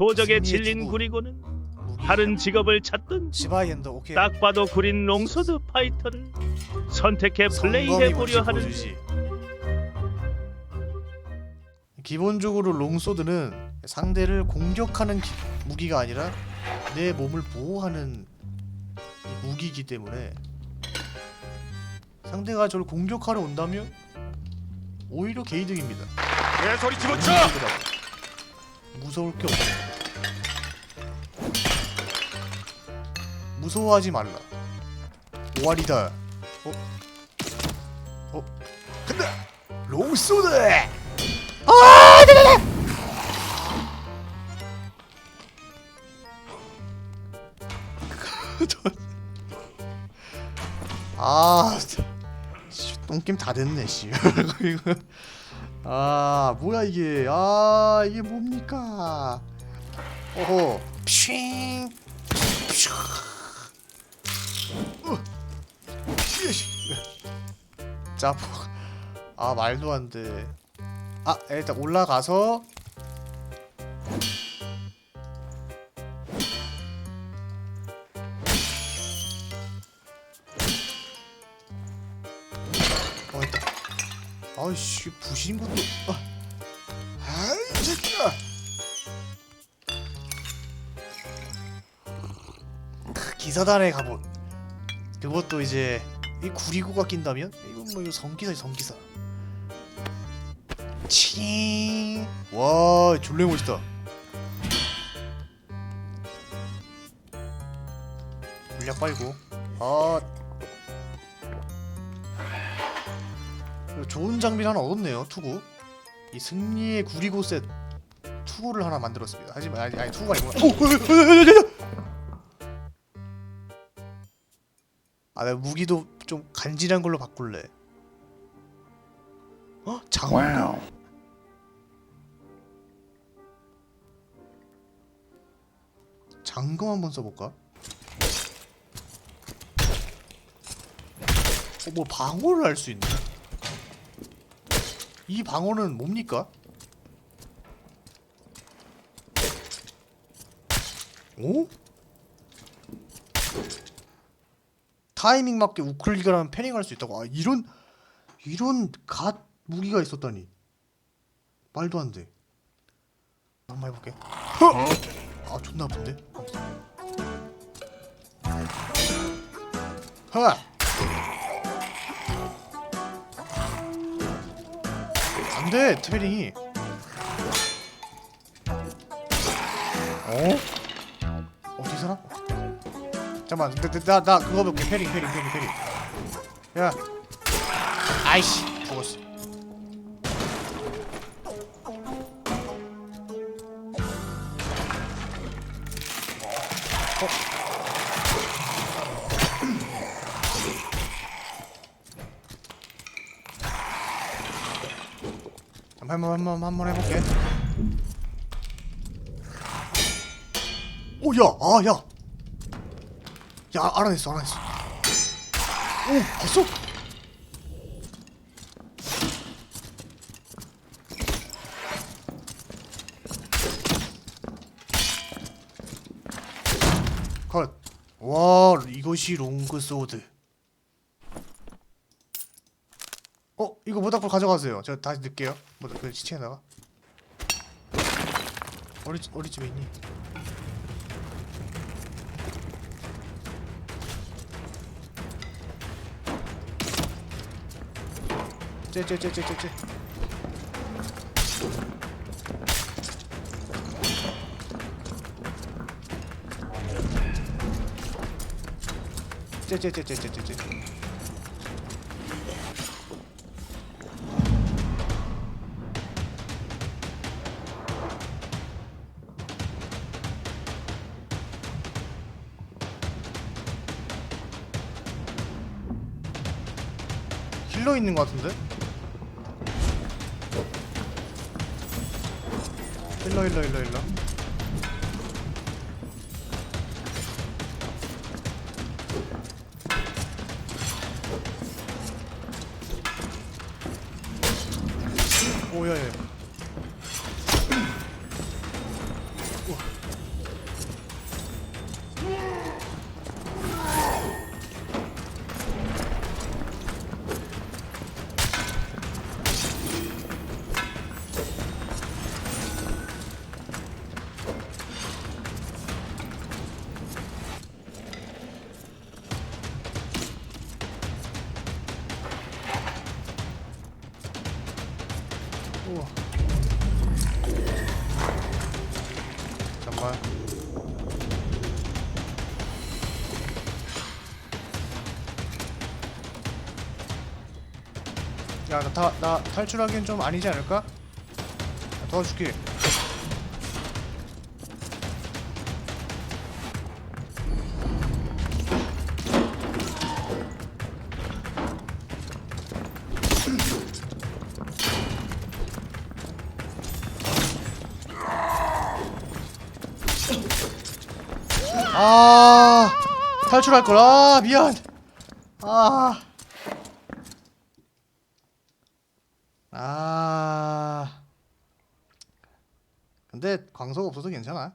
도적에 질린. 구리고는. 다른 직업을 오케이. 딱 봐도 구린 롱소드 파이터를 선택해 플레이해 보려 하는 보여주지. 기본적으로 롱소드는 상대를 공격하는 기- 무기가 아니라 내 몸을 보호하는 이 무기이기 때문에 상대가 저를 공격하러 온다면 오히려 개이득입니다. 내 소리 집어쳐! 무서울 게 없어. 무서워하지 말라. 오알이다. 어? 어? 간다! 롱소드! 아! 네네네! 아. 씨, 똥게임 다 됐네, 씨. 이거. 아, 뭐야 이게? 아, 이게 뭡니까? 오호, 핑, 퓨. 자, 뭐. 아 말도 안 돼. 아, 일단 올라가서 어 있다. 아이씨 부신 것도. 아, 아이 새끼야. 크, 기사단에 가본. 그것도 이제 이 구리고가 낀다면 이건 뭐 이거 성기사 성기사. 치. 와 졸래 멋있다. 물약 빨고. 아. 좋은 장비를 하나 얻었네요 투구. 이 승리의 구리고 셋 투구를 하나 만들었습니다. 하지만 아니 아니 투구가 아니고. 오! 아, 나 무기도 좀 간지난 걸로 바꿀래. 어? 장갑. 장검 한번 써볼까? 어, 뭐 방어를 할 수 있네. 이 방어는 뭡니까? 오? 타이밍 맞게 우클릭을 패닝할 수 있다고. 아 이런 이런 갓 무기가 있었다니. 말도 안 돼. 한번 해볼게. 아 존나 아픈데. 하. 안돼 트레링이. 어? 어디 살아? 잠깐만 나나 나 그거 볼게. 패링 패링 패링 패링 야. 아이씨 죽었어. 어? 한번 한번 한번 해볼게. 오야 아야 야 알아냈어 알아냈어. 오 봤어? 컷 와 이것이 롱그 소드. 어 이거 모닥불 가져가세요. 제가 다시 넣을게요. 모닥 그 시체에다가. 어디 어디쯤에 있니? 쟤쟤쟤쟤쟤쟤 쟤쟤쟤쟤쟤쟤 있는 것 같은데? 힐러 힐러 힐러 힐러 오야야 잠깐만. 야, 나, 탈출하기엔 좀 아니지 않을까? 나 도와줄게. 아 탈출할 걸. 아 미안. 아. 아. 근데 광석 없어서 괜찮아.